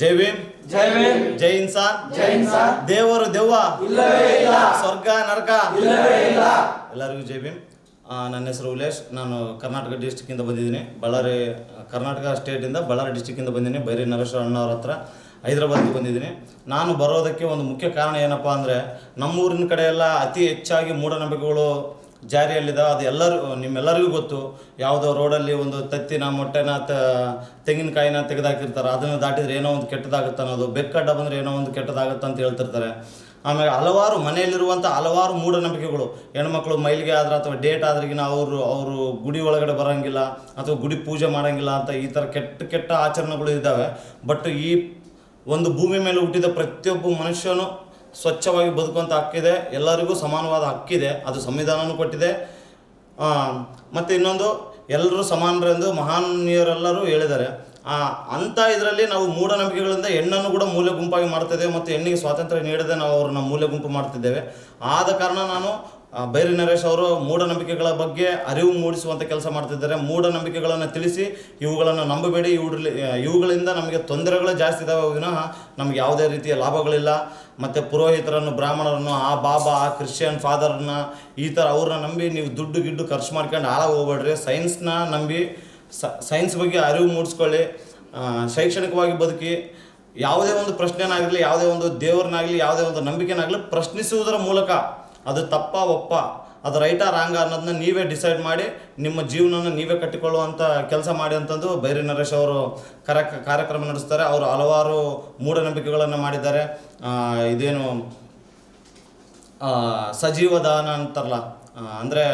ಜೈ ಭೀಮ್. ಜೈ ಭೀಮ್. ಜೈ ಇನ್ಸಾನ್. ಜೈ ಇನ್ಸಾನ್. ದೇವರು ದೆವ್ವ. ಇಲ್ಲವೇ ಇಲ್ಲ. ಸ್ವರ್ಗ ನರಕ. ಇಲ್ಲವೇ ಇಲ್ಲ. ಎಲ್ಲರಿಗೂ ಜೈ ಭೀಮ್. ನನ್ನ ಹೆಸರು ಉಲೇಶ್ ನಾನು ಕರ್ನಾಟಕ ಡಿಸ್ಟಿಕ್ಕಿಂದ ಬಂದಿದ್ದೀನಿ. ಬಳ್ಳಾರಿ ಕರ್ನಾಟಕ ಸ್ಟೇಟಿಂದ ಬಳ್ಳಾರಿ ಡಿಸ್ಟಿಕ್ಕಿಂದ ಬಂದಿದ್ದೀನಿ. ಬೈರಿ ನರೇಶ್ವರ ಅಣ್ಣವ್ರ ಹತ್ರ ಹೈದರಾಬಾದ್ಗೆ ಬಂದಿದ್ದೀನಿ. ನಾನು ಬರೋದಕ್ಕೆ ಒಂದು ಮುಖ್ಯ ಕಾರಣ ಏನಪ್ಪ ಅಂದರೆ ನಮ್ಮೂರಿನ ಕಡೆ ಎಲ್ಲ ಅತಿ ಹೆಚ್ಚಾಗಿ ಮೂಢನಂಬಿಕೆಗಳು ಜಾರಿಯಲ್ಲಿದೆ. ಅದು ಎಲ್ಲರೂ, ನಿಮ್ಮೆಲ್ಲರಿಗೂ ಗೊತ್ತು. ಯಾವುದೋ ರೋಡಲ್ಲಿ ಒಂದು ತತ್ತಿನ, ಮೊಟ್ಟೆನ, ತ, ತೆಂಗಿನಕಾಯಿನ ತೆಗೆದಾಕಿರ್ತಾರೆ. ಅದನ್ನು ದಾಟಿದ್ರೆ ಏನೋ ಒಂದು ಕೆಟ್ಟದಾಗುತ್ತೆ ಅನ್ನೋದು. ಬೆಕ್ಕಡ್ಡ ಬಂದರೆ ಏನೋ ಒಂದು ಕೆಟ್ಟದಾಗುತ್ತೆ ಅಂತ ಹೇಳ್ತಿರ್ತಾರೆ. ಆಮೇಲೆ ಹಲವಾರು ಮನೆಯಲ್ಲಿರುವಂಥ ಹಲವಾರು ಮೂಢನಂಬಿಕೆಗಳು. ಹೆಣ್ಮಕ್ಳು ಮೈಲಿಗೆ ಆದ್ರೆ ಅಥವಾ ಡೇಟ್ ಆದ್ರಿಗಿನ ಅವರು ಅವರು ಗುಡಿ ಒಳಗಡೆ ಬರೋಂಗಿಲ್ಲ ಅಥವಾ ಗುಡಿ ಪೂಜೆ ಮಾಡೋಂಗಿಲ್ಲ ಅಂತ ಈ ಥರ ಕೆಟ್ಟ ಕೆಟ್ಟ ಆಚರಣೆಗಳು ಇದ್ದಾವೆ. ಬಟ್ ಈ ಒಂದು ಭೂಮಿ ಮೇಲೆ ಹುಟ್ಟಿದ ಪ್ರತಿಯೊಬ್ಬ ಮನುಷ್ಯನು ಸ್ವಚ್ಛವಾಗಿ ಬದುಕುವಂಥ ಹಕ್ಕಿದೆ, ಎಲ್ಲರಿಗೂ ಸಮಾನವಾದ ಹಕ್ಕಿದೆ, ಅದು ಸಂವಿಧಾನನೂ ಕೊಟ್ಟಿದೆ. ಮತ್ತು ಇನ್ನೊಂದು ಎಲ್ಲರೂ ಸಮಾನರೆಂದು ಮಹಾನೀಯರೆಲ್ಲರೂ ಹೇಳಿದ್ದಾರೆ. ಅಂಥ ಇದರಲ್ಲಿ ನಾವು ಮೂಢನಂಬಿಕೆಗಳಿಂದ ಹೆಣ್ಣನ್ನು ಕೂಡ ಮೂಲೆ ಗುಂಪಾಗಿ ಮಾಡ್ತಿದ್ದೇವೆ ಮತ್ತು ಹೆಣ್ಣಿಗೆ ಸ್ವಾತಂತ್ರ್ಯ ನೀಡದೆ ನಾವು ಅವ್ರನ್ನ ಮೂಲೆ ಗುಂಪು ಮಾಡ್ತಿದ್ದೇವೆ. ಆದ ಕಾರಣ ನಾನು ಬೈರಿ ನರೇಶ್ ಅವರು ಮೂಢನಂಬಿಕೆಗಳ ಬಗ್ಗೆ ಅರಿವು ಮೂಡಿಸುವಂಥ ಕೆಲಸ ಮಾಡ್ತಿದ್ದಾರೆ. ಮೂಢನಂಬಿಕೆಗಳನ್ನು ತಿಳಿಸಿ, ಇವುಗಳನ್ನು ನಂಬಬೇಡಿ. ಇವ್ರಲ್ಲಿ, ಇವುಗಳಿಂದ ನಮಗೆ ತೊಂದರೆಗಳು ಜಾಸ್ತಿ ಇದ್ದಾವೆ ವಿನಃ ನಮ್ಗೆ ಯಾವುದೇ ರೀತಿಯ ಲಾಭಗಳಿಲ್ಲ. ಮತ್ತು ಪುರೋಹಿತರನ್ನು, ಬ್ರಾಹ್ಮಣರನ್ನು, ಆ ಬಾಬಾ, ಆ ಕ್ರಿಶ್ಚಿಯನ್ ಫಾದರನ್ನ ಈ ಥರ ಅವ್ರನ್ನ ನಂಬಿ ನೀವು ದುಡ್ಡು ಗಿಡ್ಡು ಖರ್ಚು ಮಾಡ್ಕೊಂಡು ಆಳಾಗ ಹೋಗ್ಬೇಡ್ರಿ ಸೈನ್ಸ್ನ ನಂಬಿ ಸೈನ್ಸ್ ಬಗ್ಗೆ ಅರಿವು ಮೂಡಿಸ್ಕೊಳ್ಳಿ ಶೈಕ್ಷಣಿಕವಾಗಿ ಬದುಕಿ, ಯಾವುದೇ ಒಂದು ಪ್ರಶ್ನೆನಾಗಲಿ ಯಾವುದೇ ಒಂದು ದೇವರನ್ನಾಗಲಿ, ಯಾವುದೇ ಒಂದು ನಂಬಿಕೆನಾಗಲಿ ಪ್ರಶ್ನಿಸುವುದರ ಮೂಲಕ ಅದು ತಪ್ಪ ಒಪ್ಪ. ಅದು ರೈಟಾ ರಾಂಗ ಅನ್ನೋದನ್ನ ನೀವೇ ಡಿಸೈಡ್ ಮಾಡಿ, ನಿಮ್ಮ ಜೀವನನ ನೀವೇ ಕಟ್ಟಿಕೊಳ್ಳುವಂಥ ಕೆಲಸ ಮಾಡಿ ಅಂತಂದು ಬೈರಿ ನರೇಶ್ ಅವರು ಕರ, ಕಾರ್ಯಕ್ರಮ ನಡೆಸ್ತಾರೆ. ಅವರು ಹಲವಾರು ಮೂಢನಂಬಿಕೆಗಳನ್ನು ಮಾಡಿದ್ದಾರೆ. ಇದೇನು ಸಜೀವ ದಾನ ಅಂತಾರಲ್ಲ ಅಂದರೆ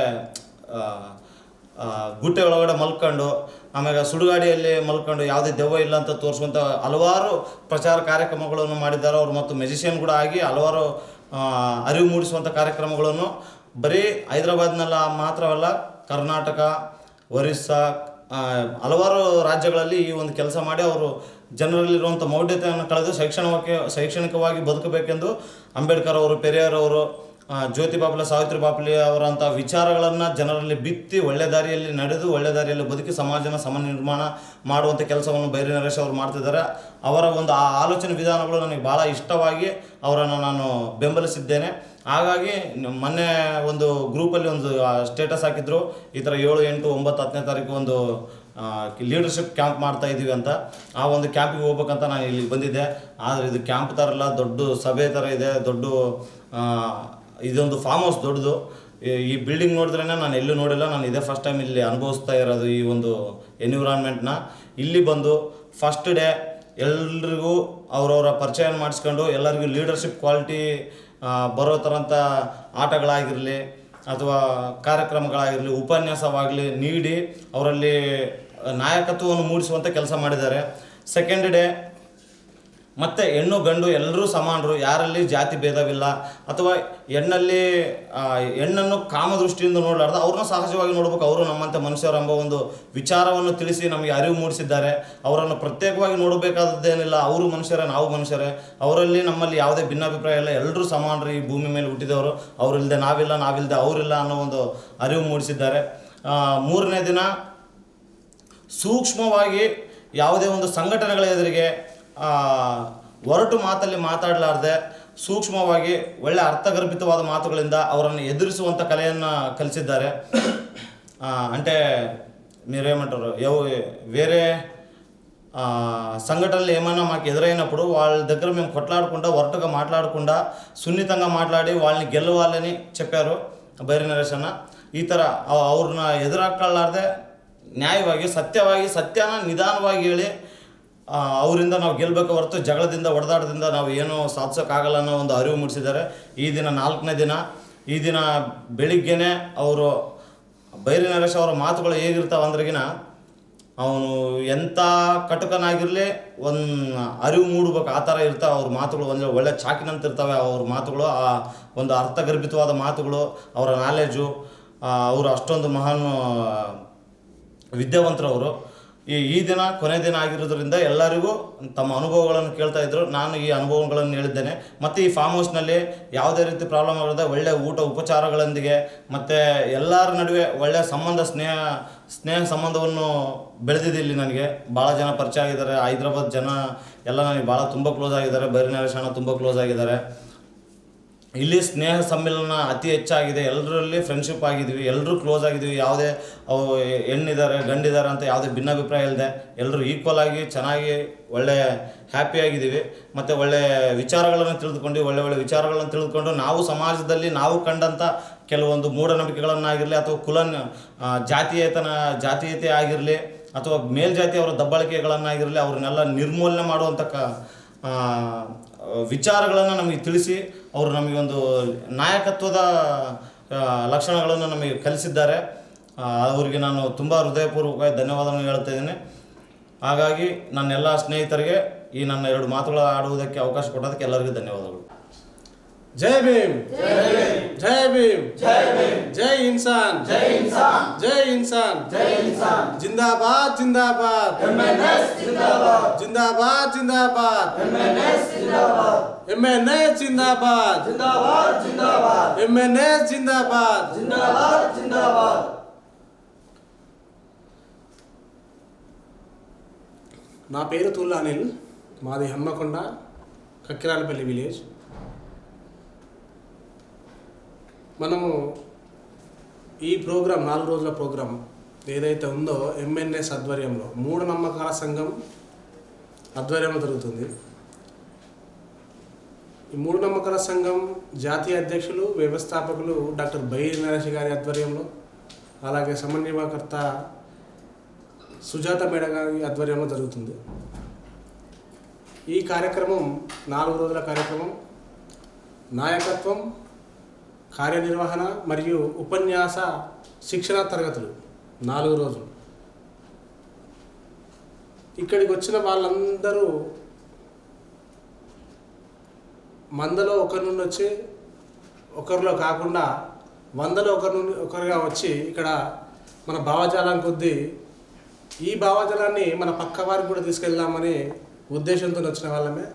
ಗುಟ್ಟೆ ಒಳಗಡೆ ಮಲ್ಕೊಂಡು, ಆಮೇಲೆ ಸುಡುಗಾಡಿಯಲ್ಲಿ ಮಲ್ಕೊಂಡು ಯಾವುದೇ ದೆವ್ವ ಇಲ್ಲ ಅಂತ ತೋರಿಸುವಂಥ ಹಲವಾರು ಪ್ರಚಾರ ಕಾರ್ಯಕ್ರಮಗಳನ್ನು ಮಾಡಿದ್ದಾರೆ. ಅವರು ಮತ್ತು ಮೆಜಿಷಿಯನ್ ಕೂಡ ಆಗಿ ಹಲವಾರು ಅರಿವು ಮೂಡಿಸುವಂಥ ಕಾರ್ಯಕ್ರಮಗಳನ್ನು ಬರೀ ಹೈದರಾಬಾದ್ನಲ್ಲ ಮಾತ್ರವಲ್ಲ ಕರ್ನಾಟಕ, ಒರಿಸ್ಸಾ ಹಲವಾರು ರಾಜ್ಯಗಳಲ್ಲಿ ಈ ಒಂದು ಕೆಲಸ ಮಾಡಿ ಅವರು ಜನರಲ್ಲಿರುವಂಥ ಮೌಢ್ಯತೆಯನ್ನು ಕಳೆದು ಶೈಕ್ಷಣಿಕವಾಗಿ ಶೈಕ್ಷಣಿಕವಾಗಿ ಬದುಕಬೇಕೆಂದು ಅಂಬೇಡ್ಕರ್ ಅವರು, ಪೆರಿಯರ್ ಅವರು ಜ್ಯೋತಿ ಬಾಪುಲೆ, ಸಾವಿತ್ರಿ ಬಾಪ್ಲೆ ಅವರಂಥ ವಿಚಾರಗಳನ್ನು ಜನರಲ್ಲಿ ಬಿತ್ತಿ ಒಳ್ಳೆ ದಾರಿಯಲ್ಲಿ ನಡೆದು ಒಳ್ಳೆ ದಾರಿಯಲ್ಲಿ ಬದುಕಿ ಸಮಾಜನ ಸಮ ನಿರ್ಮಾಣ ಮಾಡುವಂಥ ಕೆಲಸವನ್ನು ಬೈರಿ ನರೇಶ್ ಅವರು ಮಾಡ್ತಿದ್ದಾರೆ. ಅವರ ಒಂದು ಆ ಆಲೋಚನೆ ವಿಧಾನಗಳು ನನಗೆ ಭಾಳ ಇಷ್ಟವಾಗಿ ಅವರನ್ನು ನಾನು ಬೆಂಬಲಿಸಿದ್ದೇನೆ. ಹಾಗಾಗಿ ಮೊನ್ನೆ ಒಂದು ಗ್ರೂಪಲ್ಲಿ ಒಂದು ಸ್ಟೇಟಸ್ ಹಾಕಿದ್ರು. ಈ ಥರ ಏಳು, ಎಂಟು, ಒಂಬತ್ತು, ಹತ್ತನೇ ತಾರೀಕು ಒಂದು ಲೀಡರ್ಶಿಪ್ ಕ್ಯಾಂಪ್ ಮಾಡ್ತಾ ಇದ್ದೀವಿ ಅಂತ. ಆ ಒಂದು ಕ್ಯಾಂಪಿಗೆ ಹೋಗ್ಬೇಕಂತ ನಾನು ಇಲ್ಲಿ ಬಂದಿದ್ದೆ. ಆದರೆ ಇದು ಕ್ಯಾಂಪ್ ಥರ ಎಲ್ಲ ದೊಡ್ಡ ಸಭೆ ಥರ ಇದೆ, ದೊಡ್ಡ ಇದೊಂದು ಫಾರ್ಮ್ ಹೌಸ್ ದೊಡ್ಡದು. ಈ ಬಿಲ್ಡಿಂಗ್ ನೋಡಿದ್ರೇ ನಾನು ಎಲ್ಲೂ ನೋಡಿಲ್ಲ. ನಾನು ಇದೇ ಫಸ್ಟ್ ಟೈಮ್ ಇಲ್ಲಿ ಅನುಭವಿಸ್ತಾ ಇರೋದು ಈ ಒಂದು ಎನ್ವಿರಾನ್ಮೆಂಟ್ನ ಇಲ್ಲಿ ಬಂದು ಫಸ್ಟ್ ಡೇ ಎಲ್ರಿಗೂ ಅವರವರ ಪರಿಚಯ ಮಾಡಿಸ್ಕೊಂಡು ಎಲ್ಲರಿಗೂ ಲೀಡರ್ಶಿಪ್ ಕ್ವಾಲಿಟಿ ಬರೋ ಥರಂಥ ಆಟಗಳಾಗಿರಲಿ ಅಥವಾ ಕಾರ್ಯಕ್ರಮಗಳಾಗಿರಲಿ ಉಪನ್ಯಾಸವಾಗಲಿ ನೀಡಿ ಅವರಲ್ಲಿ ನಾಯಕತ್ವವನ್ನು ಮೂಡಿಸುವಂಥ ಕೆಲಸ ಮಾಡಿದ್ದಾರೆ. ಸೆಕೆಂಡ್ ಡೇ ಮತ್ತು ಹೆಣ್ಣು ಗಂಡು ಎಲ್ಲರೂ ಸಮಾನರು, ಯಾರಲ್ಲಿ ಜಾತಿ ಭೇದವಿಲ್ಲ ಅಥವಾ ಹೆಣ್ಣಲ್ಲಿ ಹೆಣ್ಣನ್ನು ಕಾಮದೃಷ್ಟಿಯಿಂದ ನೋಡಲಾರ್ದು ಅವ್ರನ್ನ ಸಹಜವಾಗಿ ನೋಡ್ಬೇಕು. ಅವರು ನಮ್ಮಂತೆ ಮನುಷ್ಯರು ಎಂಬ ಒಂದು ವಿಚಾರವನ್ನು ತಿಳಿಸಿ ನಮಗೆ ಅರಿವು ಮೂಡಿಸಿದ್ದಾರೆ. ಅವರನ್ನು ಪ್ರತ್ಯೇಕವಾಗಿ ನೋಡಬೇಕಾದದ್ದೇನಿಲ್ಲ. ಅವರು ಮನುಷ್ಯರೇ, ನಾವು ಮನುಷ್ಯರೇ. ಅವರಲ್ಲಿ ನಮ್ಮಲ್ಲಿ ಯಾವುದೇ ಭಿನ್ನಾಭಿಪ್ರಾಯ ಇಲ್ಲ. ಎಲ್ಲರೂ ಸಮಾನರು ಈ ಭೂಮಿ ಮೇಲೆ ಹುಟ್ಟಿದವರು. ಅವರಿಲ್ಲದೆ ನಾವಿಲ್ಲ ನಾವಿಲ್ಲದೆ ಅವರಿಲ್ಲ ಅನ್ನೋ ಒಂದು ಅರಿವು ಮೂಡಿಸಿದ್ದಾರೆ. ಮೂರನೇ ದಿನ ಸೂಕ್ಷ್ಮವಾಗಿ ಯಾವುದೇ ಒಂದು ಸಂಘಟನೆಗಳ ಎದುರಿಗೆ ಒರಟು ಮಾತಲ್ಲಿ ಮಾತಾಡಲಾರ್ದೆ ಸೂಕ್ಷ್ಮವಾಗಿ ಒಳ್ಳೆ ಅರ್ಥಗರ್ಭಿತವಾದ ಮಾತುಗಳಿಂದ ಅವರನ್ನು ಎದುರಿಸುವಂಥ ಕಲೆಯನ್ನು ಕಲಿಸಿದ್ದಾರೆ. ಅಂಟೇ మీరేమంటారు ಯಾವ ಬೇರೆ ಸಂಘಟನೆಯಲ್ಲಿ ಏಮನ್ನ ಮಾಕಿ ಎದುರೈನಪ್ಪುಡು ವಾಳ ದಗ್ಗರ మేము కొట్లాడకుండా ఒరటుగా మాట్లాడకుండా ಸುನ್ನಿತಂಗ ಮಾತಾಡಿ వాళ్ళని ಗೆಲ್ಲುವಾಲನಿ ಚೆಪ್ಪಾರು ಬೈರಿ ನರೇಶ್ ಈ ಥರ ಅವ್ರನ್ನ ಎದುರಾಕ್ಕಳಾರ್ದೆ ನ್ಯಾಯವಾಗಿ, ಸತ್ಯವಾಗಿ, ಸತ್ಯನ ನಿಧಾನವಾಗಿ ಹೇಳಿ ಅವರಿಂದ ನಾವು ಗೆಲ್ಲಬೇಕು ಹೊರತು ಜಗಳದಿಂದ ಹೊಡೆದಾಟದಿಂದ ನಾವು ಏನೂ ಸಾಧಿಸೋಕ್ಕಾಗಲ್ಲ ಅನ್ನೋ ಒಂದು ಅರಿವು ಮೂಡಿಸಿದ್ದಾರೆ. ಈ ದಿನ ನಾಲ್ಕನೇ ದಿನ, ಈ ದಿನ ಬೆಳಿಗ್ಗೆನೆ ಅವರು, ಬೈರಿ ನರೇಶ್ ಅವರ ಮಾತುಗಳು ಹೇಗಿರ್ತಾವೆ ಅಂದ್ರಗಿನ ಅವನು ಎಂಥ ಕಟುಕನಾಗಿರಲಿ ಒಂದು ಅರಿವು ಮೂಡ್ಬೇಕು, ಆ ಥರ ಇರ್ತಾವೆ ಅವ್ರ ಮಾತುಗಳು. ಒಂದು ಒಳ್ಳೆ ಚಾಕಿನಂತ ಇರ್ತವೆ ಅವ್ರ ಮಾತುಗಳು, ಆ ಒಂದು ಅರ್ಥಗರ್ಭಿತವಾದ ಮಾತುಗಳು, ಅವರ ನಾಲೆಜು ಅವರು ಅಷ್ಟೊಂದು ಮಹಾನ್, ವಿದ್ಯಾವಂತರವರು. ಈ ಈ ದಿನ, ಕೊನೆ ದಿನ ಆಗಿರೋದ್ರಿಂದ ಎಲ್ಲರಿಗೂ ತಮ್ಮ ಅನುಭವಗಳನ್ನು ಕೇಳ್ತಾ ಇದ್ರು. ನಾನು ಈ ಅನುಭವಗಳನ್ನು ಹೇಳಿದ್ದೇನೆ. ಮತ್ತು ಈ ಫಾರ್ಮ್ ಹೌಸ್ನಲ್ಲಿ ಯಾವುದೇ ರೀತಿ ಪ್ರಾಬ್ಲಮ್ ಆಗದೆ ಒಳ್ಳೆಯ ಊಟ ಉಪಚಾರಗಳೊಂದಿಗೆ ಮತ್ತು ಎಲ್ಲರ ನಡುವೆ ಒಳ್ಳೆಯ ಸಂಬಂಧ ಸ್ನೇಹ ಸ್ನೇಹ ಸಂಬಂಧವನ್ನು ಬೆಳೆದಿದೆ ಇಲ್ಲಿ ನನಗೆ. ಭಾಳ ಜನ ಪರಿಚಯ ಆಗಿದ್ದಾರೆ. ಹೈದ್ರಾಬಾದ್ ಜನ ಎಲ್ಲ ನನಗೆ ಭಾಳ ತುಂಬ ಕ್ಲೋಸ್ ಆಗಿದ್ದಾರೆ. ಬೈರಿ ನರೇಶ್ ತುಂಬ ಕ್ಲೋಸ್ ಆಗಿದ್ದಾರೆ. ಇಲ್ಲಿ ಸ್ನೇಹ ಸಮ್ಮಿಲನ ಅತಿ ಹೆಚ್ಚಾಗಿದೆ. ಎಲ್ಲರಲ್ಲಿ ಫ್ರೆಂಡ್ಶಿಪ್ ಆಗಿದ್ವಿ. ಎಲ್ಲರೂ ಕ್ಲೋಸ್ ಆಗಿದ್ದೀವಿ ಯಾವುದೇ ಅವು ಹೆಣ್ಣಿದ್ದಾರೆ, ಗಂಡಿದ್ದಾರೆ ಅಂತ ಯಾವುದೇ ಭಿನ್ನಾಭಿಪ್ರಾಯ ಇಲ್ಲದೆ ಎಲ್ಲರೂ ಈಕ್ವಲ್ ಆಗಿ ಚೆನ್ನಾಗಿ ಒಳ್ಳೆ ಹ್ಯಾಪಿ ಆಗಿದ್ದೀವಿ. ಮತ್ತು ಒಳ್ಳೆ ವಿಚಾರಗಳನ್ನು ತಿಳಿದುಕೊಂಡು, ಒಳ್ಳೆ ಒಳ್ಳೆ ವಿಚಾರಗಳನ್ನು ತಿಳಿದುಕೊಂಡು ನಾವು ಸಮಾಜದಲ್ಲಿ ನಾವು ಕಂಡಂಥ ಕೆಲವೊಂದು ಮೂಢನಂಬಿಕೆಗಳನ್ನಾಗಿರಲಿ ಅಥವಾ ಕುಲನ್ ಜಾತೀಯತನ, ಜಾತೀಯತೆ ಆಗಿರಲಿ ಅಥವಾ ಮೇಲ್ಜಾತಿಯವರ ದಬ್ಬಳಿಕೆಗಳನ್ನಾಗಿರಲಿ ಅವ್ರನ್ನೆಲ್ಲ ನಿರ್ಮೂಲನೆ ಮಾಡುವಂಥ ಕ ವಿಚಾರಗಳನ್ನು ನಮಗೆ ತಿಳಿಸಿ ಅವರು ನಮಗೆ ಒಂದು ನಾಯಕತ್ವದ ಲಕ್ಷಣಗಳನ್ನು ನಮಗೆ ಕಲಿಸಿದ್ದಾರೆ. ಅವರಿಗೆ ನಾನು ತುಂಬ ಹೃದಯಪೂರ್ವಕವಾಗಿ ಧನ್ಯವಾದವನ್ನು ಹೇಳ್ತಾ ಇದ್ದೀನಿ. ಹಾಗಾಗಿ ನನ್ನ ಎಲ್ಲ ಸ್ನೇಹಿತರಿಗೆ ಈ ನನ್ನ ಎರಡು ಮಾತುಗಳು ಆಡುವುದಕ್ಕೆ ಅವಕಾಶ ಕೊಟ್ಟದಕ್ಕೆ ಎಲ್ಲರಿಗೂ ಧನ್ಯವಾದಗಳು. ಜೈ ಭೀಮ್. ಜೈ ಭೀಮ್. ಜೈ ಇನ್ಸಾನ್. ಜೈ ಇನ್ಸಾನ್. ಜೈ ಇನ್ಸಾನ್. ಜಿಂದಾಬಾದ್ ಜಿಂದಾಬಾದ್. జిందాబాద్ జిందాబాద్. ఎంఎన్ఎస్ జిందాబాద్. ఎంఎన్ఎస్ జిందాబాద్. జిందాబాద్ నా పేరు తుల్లా అనిల్. మాది హమ్మకొండ కక్కిరాలపల్లి విలేజ్. మనము ఈ ప్రోగ్రాం నాలుగు రోజుల ప్రోగ్రాం ఏదైతే ఉందో ఎంఎన్ఎస్ ఆధ్వర్యంలో మూఢ నమ్మకాల సంఘం ఆధ్వర్యంలో జరుగుతుంది. ఈ మూఢనమ్మకాల సంఘం జాతీయ అధ్యక్షులు వ్యవస్థాపకులు డాక్టర్ బైరి నరేష్ గారి ఆధ్వర్యంలో అలాగే సమన్వయకర్త సుజాత మేడ గారి ఆధ్వర్యంలో జరుగుతుంది. ఈ కార్యక్రమం నాలుగు రోజుల కార్యక్రమం. నాయకత్వం కార్యనిర్వహణ మరియు ఉపన్యాస శిక్షణ తరగతులు నాలుగు రోజులు. ఇక్కడికి వచ్చిన వాళ్ళందరూ మందలో ఒకరి నుండి వచ్చి ఒకరిలో కాకుండా వందలో ఒకరి నుండి ఒకరిగా వచ్చి ఇక్కడ మన భావజాలం కొద్దీ ఈ భావజాలాన్ని మన పక్క వారికి కూడా తీసుకెళ్దామని ఉద్దేశంతో వచ్చిన వాళ్ళమే.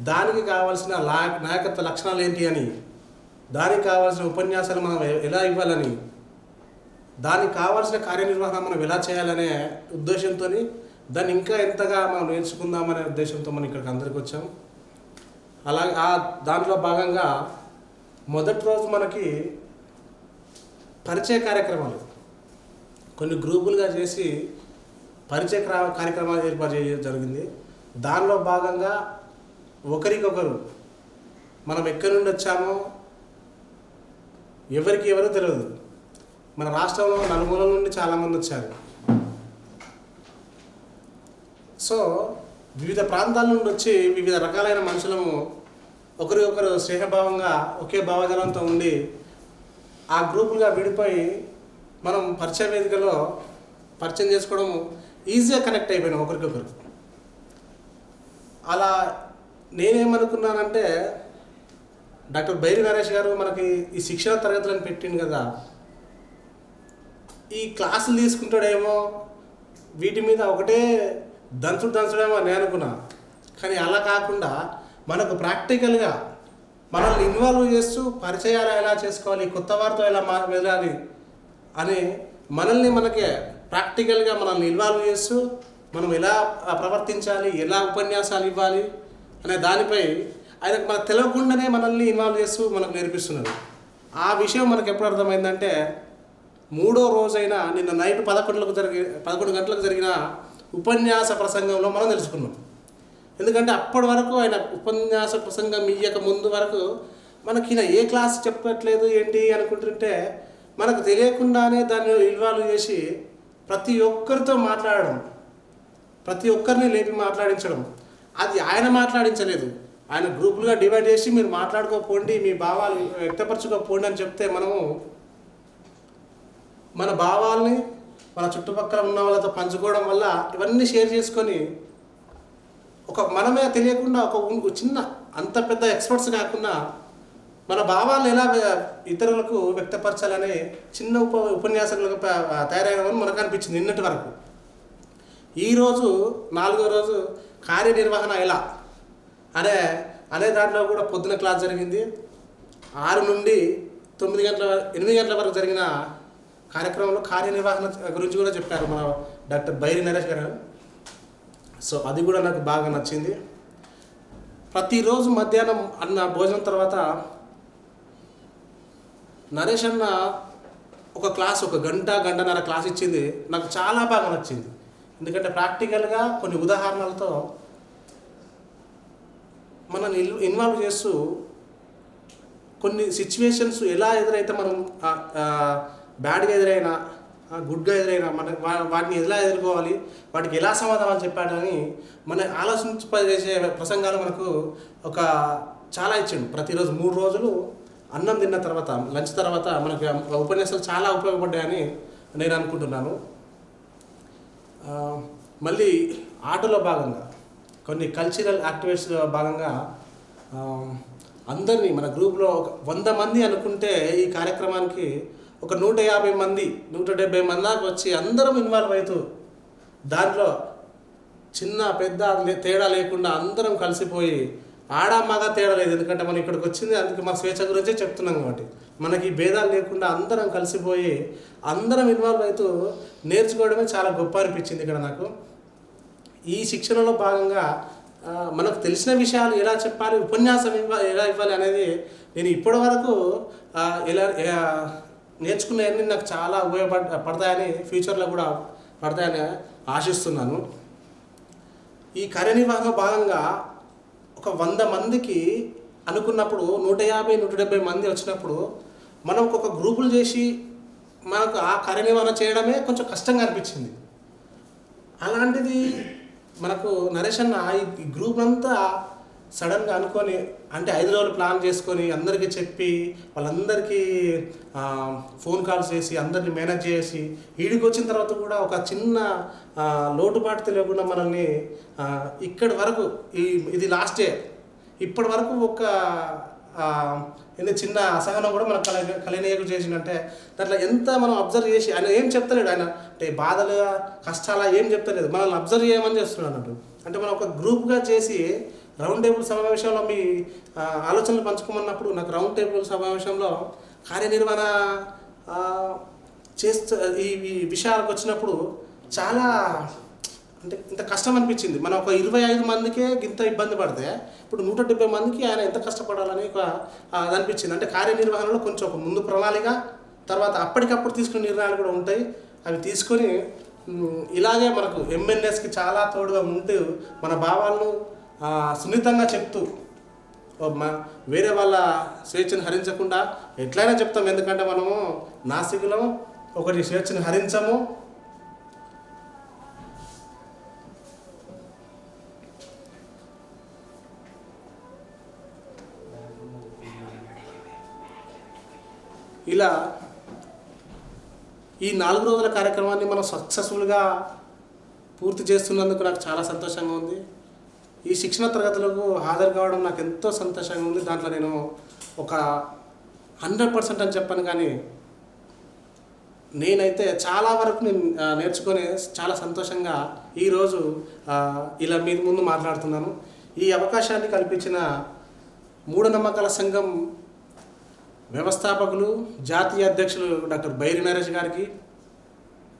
దానికి కావాల్సిన లా నాయకత్వ లక్షణాలు ఏంటి అని దానికి కావాల్సిన ఉపన్యాసాలు మనం ఎలా ఇవ్వాలని దానికి కావాల్సిన కార్యనిర్వహణ మనం ఎలా చేయాలనే ఉద్దేశంతో దాన్ని ఇంకా ఎంతగా మనం నేర్చుకుందామనే ఉద్దేశంతో మనం ఇక్కడికి అందరికి వచ్చాం. అలాగే ఆ దాంట్లో భాగంగా మొదటి రోజు మనకి పరిచయ కార్యక్రమాలు. కొన్ని గ్రూపులుగా చేసి పరిచయ క్రా- కార్యక్రమాలు ఏర్పాటు చేయడం జరిగింది. దానిలో భాగంగా ఒకరికొకరు మనం ఎక్కడి నుండి వచ్చామో ఎవరికి ఎవరో తెలియదు మన రాష్ట్రంలో నలుమూల నుండి చాలామంది వచ్చారు. సో వివిధ ప్రాంతాల నుండి వచ్చి వివిధ రకాలైన మనుషులము ఒకరికొకరు స్నేహభావంగా ఒకే భావజాలంతో ఉండి ఆ గ్రూపులుగా విడిపోయి మనం పరిచయ వేదికలో పరిచయం చేసుకోవడం ఈజీగా కనెక్ట్ అయిపోయినాం ఒకరికొకరు. అలా నేనేమనుకున్నానంటే డాక్టర్ బైరి నరేష్ గారు మనకి ఈ శిక్షణ తరగతులను పెట్టింది కదా. ఈ క్లాసులు తీసుకుంటాడేమో వీటి మీద ఒకటే దంచుడు దంచుడేమో నేను అనుకున్నా. కానీ అలా కాకుండా మనకు ప్రాక్టికల్గా మనల్ని ఇన్వాల్వ్ చేస్తూ పరిచయాలు ఎలా చేసుకోవాలి కొత్త వారితో ఎలా మా వెళ్ళాలి అని మనల్ని మనకే ప్రాక్టికల్గా మనల్ని ఇన్వాల్వ్ చేస్తూ మనం ఎలా ప్రవర్తించాలి ఎలా ఉపన్యాసాలు ఇవ్వాలి అనే దానిపై ఆయనకు మనకు తెలియకుండానే మనల్ని ఇన్వాల్వ్ చేస్తూ మనకు నేర్పిస్తున్నారు. ఆ విషయం మనకు ఎప్పుడు అర్థమైందంటే మూడో రోజైన నిన్న నైట్ పదకొండులకు జరిగి పదకొండు గంటలకు జరిగిన ఉపన్యాస ప్రసంగంలో మనం తెలుసుకున్నాం. ఎందుకంటే అప్పటి వరకు ఆయన ఉపన్యాస ప్రసంగం ఇయ్యక ముందు వరకు మనకి ఈయన ఏ క్లాస్ చెప్పట్లేదు ఏంటి అనుకుంటుంటే మనకు తెలియకుండానే దాన్ని ఇన్వాల్వ్ చేసి ప్రతి ఒక్కరితో మాట్లాడడం ప్రతి ఒక్కరిని లేపి మాట్లాడించడం. అది ఆయన మాట్లాడించలేదు. ఆయన గ్రూపులుగా డివైడ్ చేసి మీరు మాట్లాడుకోపోండి మీ భావాలు వ్యక్తపరచుకోపోండి అని చెప్తే మనము మన భావాల్ని మన చుట్టుపక్కల ఉన్న వాళ్ళతో పంచుకోవడం వల్ల ఇవన్నీ షేర్ చేసుకొని ఒక మనమే తెలియకుండా ఒక చిన్న అంత పెద్ద ఎక్స్పర్ట్స్ కాకుండా మన భావాలను ఎలా ఇతరులకు వ్యక్తపరచాలనే చిన్న ఉప ఉపన్యాసకులుగా ప- తయారైనామని మనకు అనిపించింది నిన్నటి వరకు. ఈరోజు నాలుగో రోజు కార్యనిర్వహణ ఎలా? అనే అనే దాంట్లో కూడా పొద్దున క్లాస్ జరిగింది. ఆరు నుండి తొమ్మిది గంటల ఎనిమిది గంటల వరకు జరిగిన కార్యక్రమంలో కార్యనిర్వహణ గురించి కూడా చెప్పారు మన డాక్టర్ బైరి నరేష్ గారు. సో అది కూడా నాకు బాగా నచ్చింది. ప్రతిరోజు మధ్యాహ్నం అన్న భోజనం తర్వాత నరేష్ అన్న ఒక క్లాస్ ఒక గంట గంటన్నర క్లాస్ ఇచ్చింది. నాకు చాలా బాగా నచ్చింది. ఎందుకంటే ప్రాక్టికల్గా కొన్ని ఉదాహరణలతో మనల్ని ఇన్వాల్వ్ చేస్తూ కొన్ని సిచ్యువేషన్స్ ఎలా ఎదురైతే మనం బ్యాడ్గా ఎదురైనా గుడ్గా ఎదురైనా మన వా- వాటిని ఎలా ఎదుర్కోవాలి వాటికి ఎలా సమాధానం చెప్పాడని మన ఆలోచించేసే ప్రసంగాలు మనకు ఒక చాలా ఇచ్చిండు. ప్రతిరోజు మూడు రోజులు అన్నం తిన్న తర్వాత లంచ్ తర్వాత మనకి ఉపన్యాసాలు చాలా ఉపయోగపడ్డాయని నేను అనుకుంటున్నాను. మళ్ళీ ఆటలో భాగంగా కొన్ని కల్చరల్ యాక్టివిటీస్లో భాగంగా అందరినీ మన గ్రూప్లో ఒక వంద మంది అనుకుంటే ఈ కార్యక్రమానికి ఒక నూట యాభై మంది నూట డెబ్బై మంది దాకా వచ్చి అందరం ఇన్వాల్వ్ అవుతూ దాంట్లో చిన్న పెద్ద లే- తేడా లేకుండా అందరం కలిసిపోయి ఆడ మగ తేడా లేదు. ఎందుకంటే మనం ఇక్కడికి వచ్చింది అందుకే మన స్వేచ్ఛ గురించే చెప్తున్నాం కాబట్టి. మనకి భేదాలు లేకుండా అందరం కలిసిపోయి అందరం ఇన్వాల్వ్ అవుతూ నేర్చుకోవడమే చాలా గొప్ప అనిపించింది ఇక్కడ నాకు. ఈ శిక్షణలో భాగంగా మనకు తెలిసిన విషయాలు ఎలా చెప్పాలి ఉపన్యాసం ఇవ్వాలి ఎలా ఇవ్వాలి అనేది నేను ఇప్పటి వరకు ఎలా నేర్చుకునేవన్నీ నాకు చాలా ఉపయోగపడ పడతాయని ఫ్యూచర్లో కూడా పడతాయని ఆశిస్తున్నాను. ఈ కార్యనిర్వహణ భాగంగా ఒక వంద మందికి అనుకున్నప్పుడు నూట యాభై నూట డెబ్బై మంది వచ్చినప్పుడు మనం ఒక గ్రూపులు చేసి మనకు ఆ కార్యనిర్వహణ చేయడమే కొంచెం కష్టంగా అనిపించింది. అలాంటిది మనకు నరేష్ అన్న ఈ- ఈ గ్రూప్ అంతా సడన్గా అనుకొని అంటే ఐదు రోజులు ప్లాన్ చేసుకొని అందరికీ చెప్పి వాళ్ళందరికీ ఫోన్ కాల్స్ చేసి అందరిని మేనేజ్ చేసి ఈడికి వచ్చిన తర్వాత కూడా ఒక చిన్న లోటుపాటు తెలియకుండా మనల్ని ఇక్కడి వరకు ఈ ఇది లాస్ట్ డే. ఇప్పటి వరకు ఒక ఆ, చిన్న అసహనం కూడా మనకు కల కలినీయకు చేసిందంటే దాంట్లో ఎంత మనం అబ్జర్వ్ చేసి ఆయన ఏం చెప్తలేడు ఆయన అంటే బాధలు కష్టాలా ఏం చెప్తలేదు. మనల్ని అబ్జర్వ్ చేయమని చేస్తున్నాడు అన్నట్టు. అంటే మనం ఒక గ్రూప్గా చేసి రౌండ్ టేబుల్ సమావేశంలో మీ ఆలోచనలు పంచుకోమన్నప్పుడు నాకు రౌండ్ టేబుల్ సమావేశంలో కార్యనిర్వహణ ఆ, చేస్తూ ఈ విషయాలకు వచ్చినప్పుడు చాలా అంటే ఇంత కష్టం అనిపించింది. మనం ఒక ఇరవై ఐదు మందికే ఇంత ఇబ్బంది పడితే ఇప్పుడు నూట డెబ్బై మందికి ఆయన ఎంత కష్టపడాలని ఒక అది అనిపించింది. అంటే కార్యనిర్వహణలో కొంచెం ఒక ముందు ప్రణాళిక తర్వాత అప్పటికప్పుడు తీసుకునే నిర్ణయాలు కూడా ఉంటాయి. అవి తీసుకొని ఇలాగే మనకు ఎంఎన్ఎస్కి చాలా తోడుగా ఉంటూ మన భావాలను సున్నితంగా చెప్తూ ఓ వేరే వాళ్ళ స్వేచ్ఛను హరించకుండా ఎట్లయినా చెప్తాం. ఎందుకంటే మనము నాసికులము ఒకటి స్వేచ్ఛను హరించము. ఇలా ఈ నాలుగు రోజుల కార్యక్రమాన్ని మనం సక్సెస్ఫుల్గా పూర్తి చేస్తున్నందుకు నాకు చాలా సంతోషంగా ఉంది. ఈ శిక్షణ తరగతులకు హాజరు కావడం నాకు ఎంతో సంతోషంగా ఉంది. దాంట్లో నేను ఒక హండ్రెడ్ పర్సెంట్ అని చెప్పాను కానీ నేనైతే చాలా వరకు నేను నేర్చుకొని చాలా సంతోషంగా ఈరోజు ఇలా మీ ముందు మాట్లాడుతున్నాను. ఈ అవకాశాన్ని కల్పించిన మూఢనమ్మకాల సంఘం వ్యవస్థాపకులు జాతీయ అధ్యక్షులు డాక్టర్ బైరి నరేష్ గారికి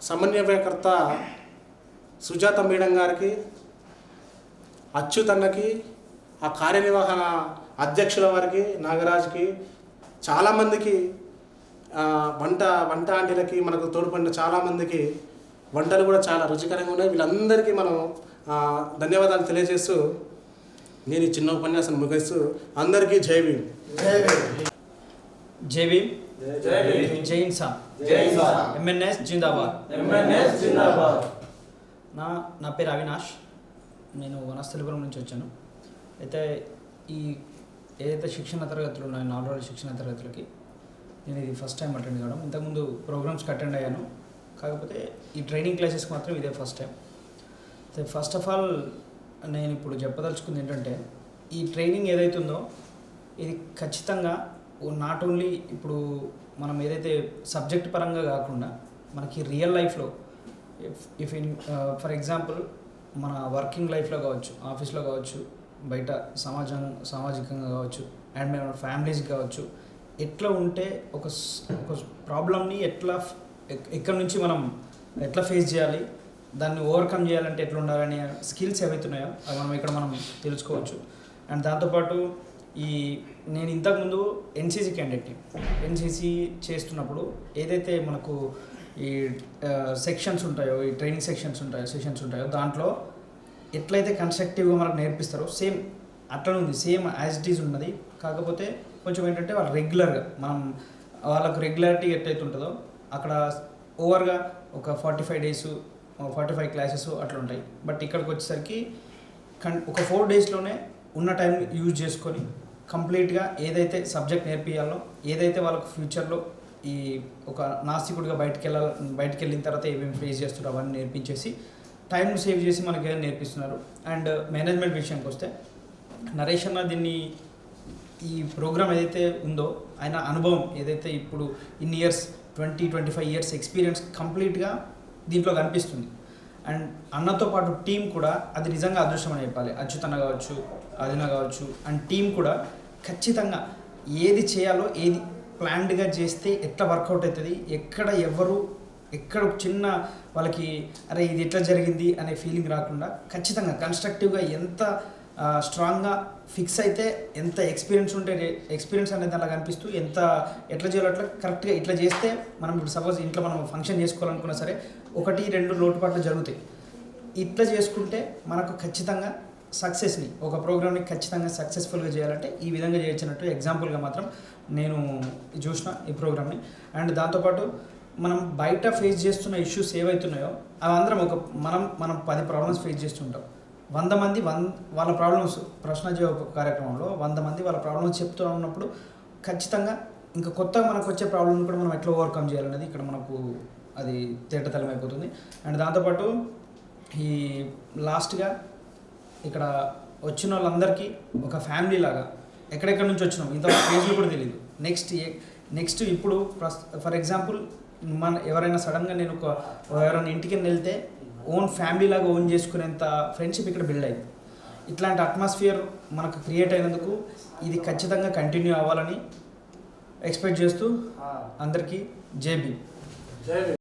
సమన్వయకర్త సుజాత మేడం గారికి అచ్యుత్ అన్నకి ఆ కార్యనిర్వహణ అధ్యక్షుల వారికి నాగరాజ్కి చాలామందికి వంట వంట ఆంటీలకి మనకు తోడ్పడిన చాలామందికి వంటలు కూడా చాలా రుచికరంగా ఉన్నాయి. వీళ్ళందరికీ మనం ధన్యవాదాలు తెలియజేస్తూ నేను ఈ చిన్న ఉపన్యాసం ముగిస్తూ అందరికీ జై భీమ్. జై భీమ్. జై ఇన్సాన్. ఎంఎన్ఎస్ జిందాబాద్. నా నా పేరు అవినాష్. నేను వనస్థలిపురం నుంచి వచ్చాను. అయితే ఈ ఏదైతే శిక్షణ తరగతులు ఉన్నాయో నాలుగు రోజుల శిక్షణ తరగతులకి నేను ఇది ఫస్ట్ టైం అటెండ్ కావడం. ఇంతకుముందు ప్రోగ్రామ్స్కి అటెండ్ అయ్యాను. కాకపోతే ఈ ట్రైనింగ్ క్లాసెస్కి మాత్రం ఇదే ఫస్ట్ టైం అయితే ఫస్ట్ ఆఫ్ ఆల్ నేను ఇప్పుడు చెప్పదలుచుకుంది ఏంటంటే ఈ ట్రైనింగ్ ఏదైతుందో ఇది ఖచ్చితంగా నాట్ ఓన్లీ ఇప్పుడు మనం ఏదైతే సబ్జెక్ట్ పరంగా కాకుండా మనకి రియల్ లైఫ్లో if if in for example మన వర్కింగ్ లైఫ్లో కావచ్చు ఆఫీస్లో కావచ్చు బయట సమాజం సామాజికంగా కావచ్చు అండ్ మన ఫ్యామిలీస్ కావచ్చు ఎట్లా ఉంటే ఒక ఒక ప్రాబ్లమ్ని ఎట్లా ఎక్కడి నుంచి మనం ఎట్లా ఫేస్ చేయాలి దాన్ని ఓవర్కమ్ చేయాలంటే ఎట్లా ఉండాలనే స్కిల్స్ ఏవైతున్నాయో అవి మనం ఇక్కడ మనం తెలుసుకోవచ్చు. అండ్ దాంతోపాటు ఈ నేను ఇంతకుముందు ఎన్సీసీ క్యాండిడేట్ని ఎన్సీసీ చేస్తున్నప్పుడు ఏదైతే మనకు ఈ సెక్షన్స్ ఉంటాయో ఈ ట్రైనింగ్ సెక్షన్స్ ఉంటాయో సెషన్స్ ఉంటాయో దాంట్లో ఎట్లయితే కన్స్ట్రక్టివ్గా మనకు నేర్పిస్తారో సేమ్ అట్లనే ఉంది సేమ్ యాజ్ ఇట్ ఈజ్ ఉన్నది. కాకపోతే కొంచెం ఏంటంటే వాళ్ళు రెగ్యులర్గా మనం వాళ్ళకు రెగ్యులారిటీ ఎట్లయితే ఉంటుందో అక్కడ ఓవర్గా ఒక forty five days forty five classes అట్లా ఉంటాయి. బట్ ఇక్కడికి వచ్చేసరికి కన్ ఒక ఫోర్ డేస్లోనే ఉన్న టైం యూజ్ చేసుకొని కంప్లీట్గా ఏదైతే సబ్జెక్ట్ నేర్పియాలో ఏదైతే వాళ్ళకు ఫ్యూచర్లో ఈ ఒక నాస్తికుడిగా బయటకు వెళ్ళాలి బయటకు వెళ్ళిన తర్వాత ఏమేమి ఫేస్ చేస్తారో అవన్నీ నేర్పించేసి టైం సేవ్ చేసి మనకి ఏదైనా నేర్పిస్తున్నారు. అండ్ మేనేజ్మెంట్ విషయానికి వస్తే నరేష్ అన్న దీన్ని ఈ ప్రోగ్రామ్ ఏదైతే ఉందో ఆయన అనుభవం ఏదైతే ఇప్పుడు ఇన్ని years twenty twenty five years experience కంప్లీట్గా దీంట్లో కనిపిస్తుంది. అండ్ అన్నతో పాటు టీం కూడా అది నిజంగా అదృష్టం అని చెప్పాలి. అచ్యుతన్న కావచ్చు అదిన కావచ్చు అండ్ టీం కూడా ఖచ్చితంగా ఏది చేయాలో ఏది ప్లాన్డ్గా చేస్తే ఎట్లా వర్కౌట్ అవుతుంది? ఎక్కడ ఎవరు ఎక్కడ చిన్న వాళ్ళకి అరే ఇది ఎట్లా జరిగింది? అనే ఫీలింగ్ రాకుండా ఖచ్చితంగా కన్స్ట్రక్టివ్గా ఎంత స్ట్రాంగ్గా ఫిక్స్ అయితే ఎంత ఎక్స్పీరియన్స్ ఉంటే ఎక్స్పీరియన్స్ అనేది అలా కనిపిస్తూ ఎంత ఎట్లా చేయాలో అట్లా కరెక్ట్గా ఇట్లా చేస్తే మనం ఇప్పుడు సపోజ్ ఇంట్లో మనం ఫంక్షన్ చేసుకోవాలనుకున్నా సరే ఒకటి రెండు లోటుపాట్లు జరుగుతాయి. ఇట్లా చేసుకుంటే మనకు ఖచ్చితంగా సక్సెస్ని ఒక ప్రోగ్రామ్ని ఖచ్చితంగా సక్సెస్ఫుల్గా చేయాలంటే ఈ విధంగా చేయొచ్చినట్టు ఎగ్జాంపుల్గా మాత్రం నేను చూసిన ఈ ప్రోగ్రామ్ని అండ్ దాంతోపాటు మనం బయట ఫేస్ చేస్తున్న ఇష్యూస్ ఏవైతున్నాయో అవి అందరం ఒక మనం మనం పది ప్రాబ్లమ్స్ ఫేస్ చేస్తుంటాం. వంద మంది వన్ వాళ్ళ ప్రాబ్లమ్స్ ప్రశ్న జవాబు కార్యక్రమంలో వంద మంది వాళ్ళ ప్రాబ్లమ్స్ చెప్తూ ఉన్నప్పుడు ఖచ్చితంగా ఇంకా కొత్తగా మనకు వచ్చే ప్రాబ్లమ్ కూడా మనం ఎట్లా ఓవర్కమ్ చేయాలనేది ఇక్కడ మనకు అది తేటతలం అయిపోతుంది అండ్ దాంతోపాటు ఈ లాస్ట్గా ఇక్కడ వచ్చిన వాళ్ళందరికీ ఒక ఫ్యామిలీ లాగా. ఎక్కడెక్కడ నుంచి వచ్చినాం? ఇంత ఫేజ్లు కూడా తెలియదు నెక్స్ట్ నెక్స్ట్ ఇప్పుడు ఫర్ ఎగ్జాంపుల్ మన ఎవరైనా సడన్గా నేను ఒక ఎవరైనా ఇంటికి వెళ్తే ఓన్ ఫ్యామిలీ లాగా ఓన్ చేసుకునేంత ఫ్రెండ్షిప్ ఇక్కడ బిల్డ్ అయింది. ఇట్లాంటి అట్మాస్ఫియర్ మనకు క్రియేట్ అయినందుకు ఇది ఖచ్చితంగా కంటిన్యూ అవ్వాలని ఎక్స్పెక్ట్ చేస్తూ అందరికీ జై భీమ్. జై భీమ్.